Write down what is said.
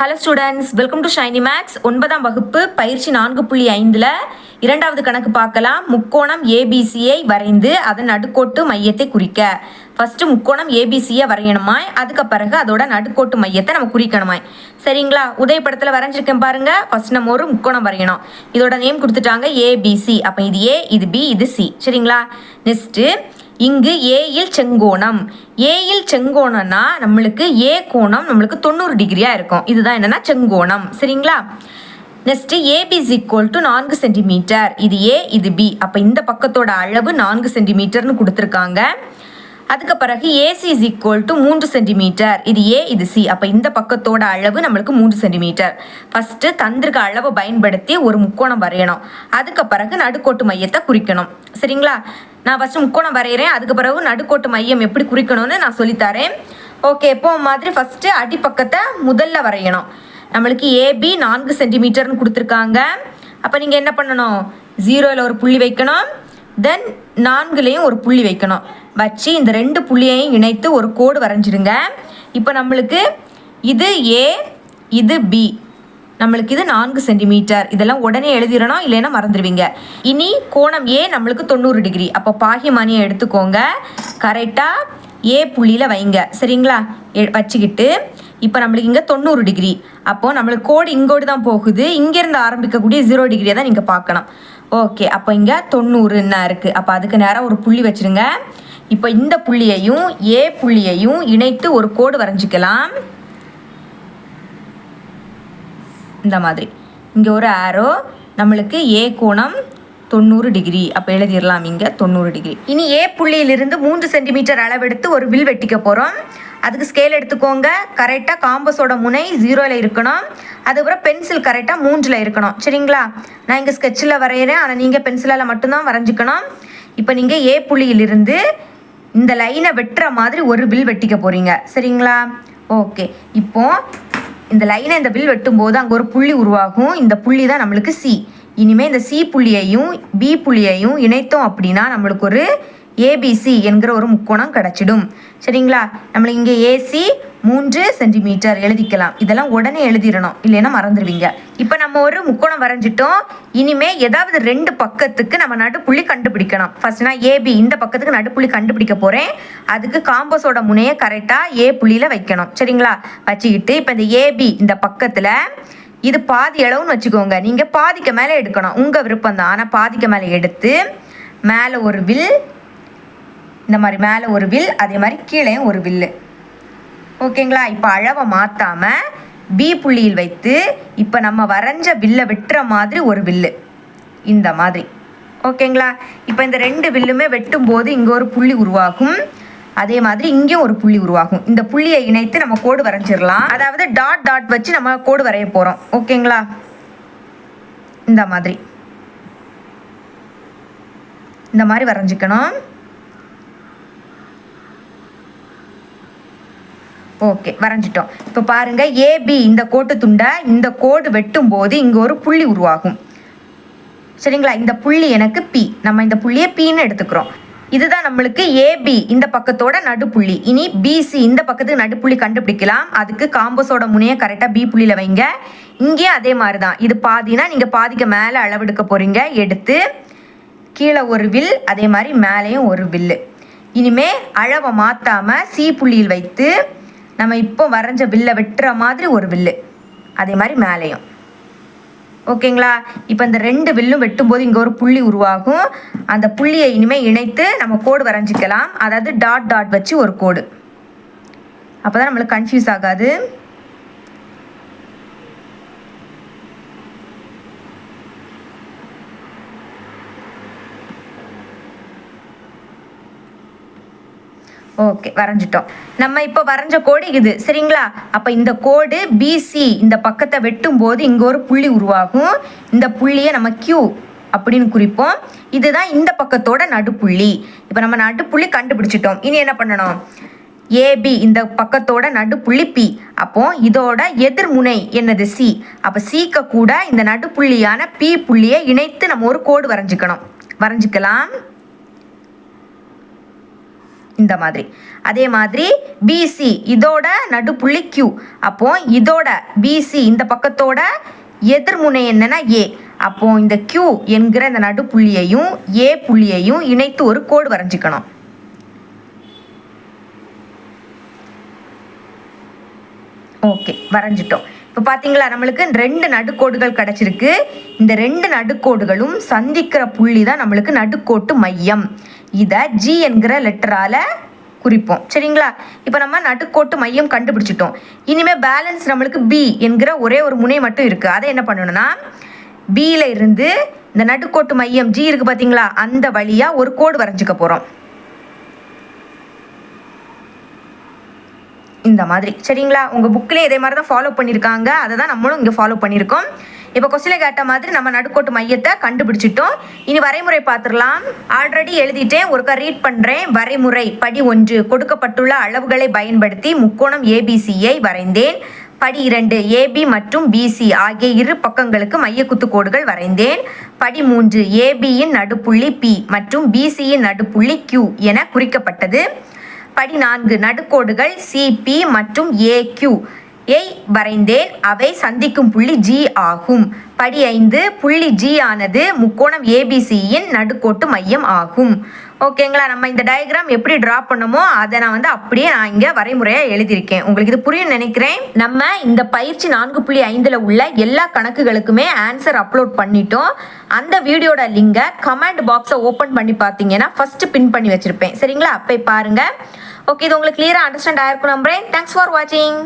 Hello students welcome to Shiny Max ஒன்பதாம் வகுப்பு பயிற்சி நான்கு புள்ளி ஐந்தில் இரண்டாவது கணக்கு பார்க்கலாம். முக்கோணம் ஏபிசியை வரைந்து அதன் நடுக்கோட்டு மையத்தை குறிக்க. ஃபஸ்ட்டு முக்கோணம் ஏபிசியை வரையணுமாய். அதுக்கு பிறகு அதோட நடுக்கோட்டு மையத்தை நம்ம குறிக்கணுமாய். சரிங்களா? உதய படத்தில் வரைஞ்சிருக்கேன் பாருங்க. ஃபர்ஸ்ட் நம்ம ஒரு முக்கோணம் வரையணும். இதோட நேம் கொடுத்துட்டாங்க ஏபிசி அப்போ இது ஏ இது பி இது சி சரிங்களா? நெக்ஸ்ட்டு இங்கு ஏயில் செங்கோணம். ஏயில் செங்கோணம்னா நம்மளுக்கு ஏ கோணம் நம்மளுக்கு தொண்ணூறு டிகிரியாக இருக்கும். இதுதான் என்னென்னா செங்கோணம். சரிங்களா? Next A B is equal to நான்கு சென்டிமீட்டர் இது ஏ இது பி அப்போ இந்த பக்கத்தோட அளவு நான்கு சென்டிமீட்டர்னு கொடுத்துருக்காங்க. அதுக்கு பிறகு A C is equal to மூன்று சென்டிமீட்டர் இது ஏ இது சி அப்போ இந்த பக்கத்தோட அளவு நம்மளுக்கு மூன்று சென்டிமீட்டர் ஃபஸ்ட்டு தந்திருக்க அளவை பயன்படுத்தி ஒரு முக்கோணம் வரையணும். அதுக்கு பிறகு நடுக்கோட்டு மையத்தை குறிக்கணும். சரிங்களா? நான் ஃபஸ்ட்டு முக்கோணம் வரைகிறேன் அதுக்கு பிறகு நடுக்கோட்டு மையம் எப்படி குறிக்கணும்னு நான் சொல்லித்தரேன். ஓகே இப்போ மாதிரி ஃபஸ்ட்டு அடிப்பக்கத்தை முதல்ல வரையணும். நம்மளுக்கு ஏபி நான்கு சென்டிமீட்டர்னு கொடுத்துருக்காங்க. அப்போ நீங்கள் என்ன பண்ணணும்? ஜீரோவில் ஒரு புள்ளி வைக்கணும். தென் நான்குலேயும் ஒரு புள்ளி வைக்கணும். வச்சு இந்த ரெண்டு புள்ளியையும் இணைத்து ஒரு கோடு வரைஞ்சிடுங்க. இப்போ நம்மளுக்கு இது ஏ இது பி நம்மளுக்கு இது நான்கு சென்டிமீட்டர் இதெல்லாம் உடனே எழுதிடணும் இல்லைன்னா மறந்துடுவீங்க. இனி கோணம் ஏ நம்மளுக்கு தொண்ணூறு டிகிரி அப்போ பாகிமானியை எடுத்துக்கோங்க. கரெக்டாக ஏ புள்ளியில் வைங்க. சரிங்களா? எ- வச்சுக்கிட்டு இப்போ நம்மளுக்கு இங்கே தொண்ணூறு டிகிரி அப்போது நம்மளுக்கு கோடு இங்கோடு தான் போகுது. இங்கேருந்து ஆரம்பிக்கக்கூடிய ஜீரோ டிகிரியை தான் நீங்கள் பார்க்கணும். ஓகே அப்போ இங்கே தொண்ணூறுன்னா இருக்குது அப்போ அதுக்கு நேராக ஒரு புள்ளி வச்சுருங்க. இப்போ இந்த புள்ளியையும் ஏ புள்ளியையும் இணைத்து ஒரு கோடு வரைஞ்சிக்கலாம். இந்த மாதிரி. இங்கே ஒரு ஆரோ நம்மளுக்கு ஏ கோணம் தொண்ணூறு டிகிரி அப்போ எழுதிடலாம் இங்கே தொண்ணூறு டிகிரி இனி ஏ புள்ளியிலிருந்து மூன்று சென்டிமீட்டர் அளவெடுத்து ஒரு வில் வெட்டிக்க போகிறோம் அதுக்கு ஸ்கேல் எடுத்துக்கோங்க. கரெக்டாக காம்பஸோட முனை ஜீரோவில் இருக்கணும். அதுக்கப்புறம் பென்சில் கரெக்டாக மூன்றில் இருக்கணும். சரிங்களா? நான் இங்கே ஸ்கெட்சில் வரைகிறேன் ஆனால் நீங்கள் பென்சிலால் மட்டும்தான் வரைஞ்சிக்கணும். இப்போ நீங்கள் ஏ புள்ளியிலிருந்து இந்த லைனை வெட்டுற மாதிரி ஒரு வில் வெட்டிக்க போகிறீங்க சரிங்களா? ஓகே இப்போது இந்த லைனை இந்த வில் வெட்டும்போது அங்கே ஒரு புள்ளி உருவாகும். இந்த புள்ளி தான் நம்மளுக்கு சி இனிமேல் இந்த சி புள்ளியையும் பி புள்ளியையும் இணைத்தோம் அப்படின்னா நம்மளுக்கு ஒரு ஏபிசி என்கிற ஒரு முக்கோணம் கிடச்சிடும். சரிங்களா? நம்மளுக்கு இங்கே ஏசி மூன்று சென்டிமீட்டர் எழுதிக்கலாம். இதெல்லாம் உடனே எழுதிடணும். இல்லைன்னா மறந்துடுவீங்க. இப்போ நம்ம ஒரு முக்கோணம் வரைஞ்சிட்டோம். இனிமே ஏதாவது ரெண்டு பக்கத்துக்கு நம்ம நடுப்புள்ளி கண்டுபிடிக்கணும். ஃபர்ஸ்ட் நான் ஏபி இந்த பக்கத்துக்கு நடுப்புள்ளி கண்டுபிடிக்க போகிறேன் அதுக்கு காம்பஸோட முனையை கரெக்டாக ஏ புள்ளியில் வைக்கணும். சரிங்களா? வச்சுக்கிட்டு இப்போ இந்த ஏபி இந்த பக்கத்தில் இது பாதி அளவுன்னு வச்சுக்கோங்க. நீங்கள் பாதிக்கு மேலே எடுக்கணும். உங்கள் விருப்பம் தான் ஆனால் பாதிக்கு மேலே எடுத்து மேலே ஒரு வில் இந்த மாதிரி மேலே ஒரு வில் அதே மாதிரி கீழே ஒரு வில்லு ஓகேங்களா? இப்போ அளவை மாற்றாம பி புள்ளியில் வைத்து இப்போ நம்ம வரைஞ்ச வில்லை வெட்டுற மாதிரி ஒரு வில்லு இந்த மாதிரி. ஓகேங்களா? இப்போ இந்த ரெண்டு வில்லுமே வெட்டும் போது இங்கே ஒரு புள்ளி உருவாகும். அதே மாதிரி இங்கேயும் ஒரு புள்ளி உருவாகும். இந்த புள்ளியை இணைத்து நம்ம கோடு வரைஞ்சிடலாம். அதாவது டாட் டாட் வச்சு நம்ம கோடு வரைய போகிறோம் ஓகேங்களா? இந்த மாதிரி. இந்த மாதிரி வரைஞ்சிக்கணும். ஓகே வரைஞ்சிட்டோம். இப்போ பாருங்கள் ஏபி இந்த கோட்டு துண்டை இந்த கோடு வெட்டும் போது இங்கே ஒரு புள்ளி உருவாகும். சரிங்களா? இந்த புள்ளி எனக்கு பி நம்ம இந்த புள்ளியை பின்னு எடுத்துக்கிறோம். இதுதான் நம்மளுக்கு ஏபி இந்த பக்கத்தோட நடுப்புள்ளி. இனி பிசி இந்த பக்கத்துக்கு நடுப்புள்ளி கண்டுபிடிக்கலாம். அதுக்கு காம்பஸோட முனையை கரெக்டாக பி புள்ளியில் வைங்க. இங்கேயும் அதே மாதிரி தான் இது பாதினா நீங்கள் பாதிக்கு மேலே அளவெடுக்க போகிறீங்க எடுத்து கீழே ஒரு வில் அதே மாதிரி மேலேயும் ஒரு வில்லு இனிமே அளவை மாற்றாமல் சி புள்ளியில் வைத்து நம்ம இப்போ வரைஞ்ச வில்லை வெட்டுற மாதிரி ஒரு வில்லு. அதே மாதிரி மேலேயும். ஓகேங்களா? இப்போ இந்த ரெண்டு வில்லும் வெட்டும்போது இங்கே ஒரு புள்ளி உருவாகும். அந்த புள்ளியை இனிமேல் இணைத்து நம்ம கோடு வரைஞ்சிக்கலாம். அதாவது டாட் டாட் வச்சு ஒரு கோடு. அப்போ தான் நம்மளுக்கு கன்ஃபியூஸ் ஆகாது. ஓகே வரைஞ்சிட்டோம். நம்ம இப்போ வரைஞ்ச கோடு இது சரிங்களா? அப்போ இந்த கோடு பிசி இந்த பக்கத்தை வெட்டும் போது இங்கே ஒரு புள்ளி உருவாகும். இந்த புள்ளியை நம்ம கியூ அப்படின்னு குறிப்போம். இதுதான் இந்த பக்கத்தோட நடுப்புள்ளி. இப்போ நம்ம நடுப்புள்ளி கண்டுபிடிச்சிட்டோம். இனி என்ன பண்ணணும்? ஏபி இந்த பக்கத்தோட நடுப்புள்ளி பி அப்போ இதோட எதிர்முனை என்னது? சி அப்போ சிக்க கூட இந்த நடுப்புள்ளியான பி புள்ளியை இணைத்து நம்ம ஒரு கோடு வரைஞ்சிக்கணும். வரைஞ்சிக்கலாம். இந்த மாதிரி. அதே மாதிரி பிசி இதோட நடுப்புள்ளி கியூ அப்போ இதோட பிசி இந்த பக்கத்தோட எதிர்முனை என்னன்னா ஏ அப்போ இந்த கியூ என்கிற இந்த நடுப்புள்ளியையும் ஏ புள்ளியையும் இணைத்து ஒரு கோடு வரைஞ்சிக்கணும். ஓகே வரைஞ்சிட்டோம். இப்போ பார்த்தீங்களா நம்மளுக்கு ரெண்டு நடுக்கோடுகள் கிடச்சிருக்கு. இந்த ரெண்டு நடுக்கோடுகளும் சந்திக்கிற புள்ளி தான் நம்மளுக்கு நடுக்கோட்டு மையம். இதை ஜி என்கிற லெட்டரால் குறிப்போம். சரிங்களா? இப்போ நம்ம நடுக்கோட்டு மையம் கண்டுபிடிச்சிட்டோம். இனிமேல் பேலன்ஸ் நம்மளுக்கு பி என்கிற ஒரே ஒரு முனை மட்டும் இருக்குது அதை என்ன பண்ணணும்னா பியில் இருந்து இந்த நடுக்கோட்டு மையம் ஜி இருக்குது பார்த்தீங்களா அந்த வழியாக ஒரு கோடு வரைஞ்சிக்க போகிறோம் இந்த மாதிரி. சரிங்களா? உங்கள் புக்கிலே இதே மாதிரி தான் ஃபாலோ பண்ணியிருக்காங்க அதை தான் நம்மளும் இங்கே ஃபாலோ பண்ணியிருக்கோம் இப்போ கொஸ்டினில் கேட்ட மாதிரி நம்ம நடுக்கோட்டு மையத்தை கண்டுபிடிச்சிட்டோம். இனி வரைமுறை பார்த்துடலாம். ஆல்ரெடி எழுதிட்டேன். ஒருக்கா ரீட் பண்ணுறேன் வரைமுறை. படி ஒன்று. கொடுக்கப்பட்டுள்ள அளவுகளை பயன்படுத்தி முக்கோணம் ஏபிசியை வரைந்தேன். படி இரண்டு. ஏபி மற்றும் பிசி ஆகிய இரு பக்கங்களுக்கு மையக்குத்து கோடுகள் வரைந்தேன். படி மூன்று. ஏபியின் நடுப்புள்ளி பி மற்றும் பிசியின் நடுப்புள்ளி கியூ என குறிக்கப்பட்டது. படி நான்கு. நடுக்கோடுகள் சிபி மற்றும் ஏ கியூ ஏய் வரைந்தேன். அவை சந்திக்கும் புள்ளி ஜி ஆகும். படி ஐந்து புள்ளி ஜி ஆனது முக்கோணம் ஏபிசியின் நடுக்கோட்டு மையம் ஆகும். ஓகேங்களா நம்ம இந்த டயக்ராம் எப்படி ட்ரா பண்ணமோ அதை நான் வந்து அப்படியே நான் இங்கே வரைமுறையாக எழுதியிருக்கேன். உங்களுக்கு இது புரியும் நினைக்கிறேன். நம்ம இந்த பயிற்சி நான்கு புள்ளி ஐந்தில் உள்ள எல்லா கணக்குகளுக்குமே ஆன்சர் அப்லோட் பண்ணிட்டோம். அந்த வீடியோட லிங்கை கமெண்ட் பாக்ஸை ஓப்பன் பண்ணி பார்த்தீங்கன்னா ஃபர்ஸ்ட் பின் பண்ணி வச்சிருப்பேன். சரிங்களா? அப்போ பாருங்க. ஓகே இது உங்களுக்கு கிளியராக அண்டர்ஸ்டாண்ட் ஆயிருக்கும் நம்புறேன். தேங்க்ஸ் ஃபார் வாட்சிங்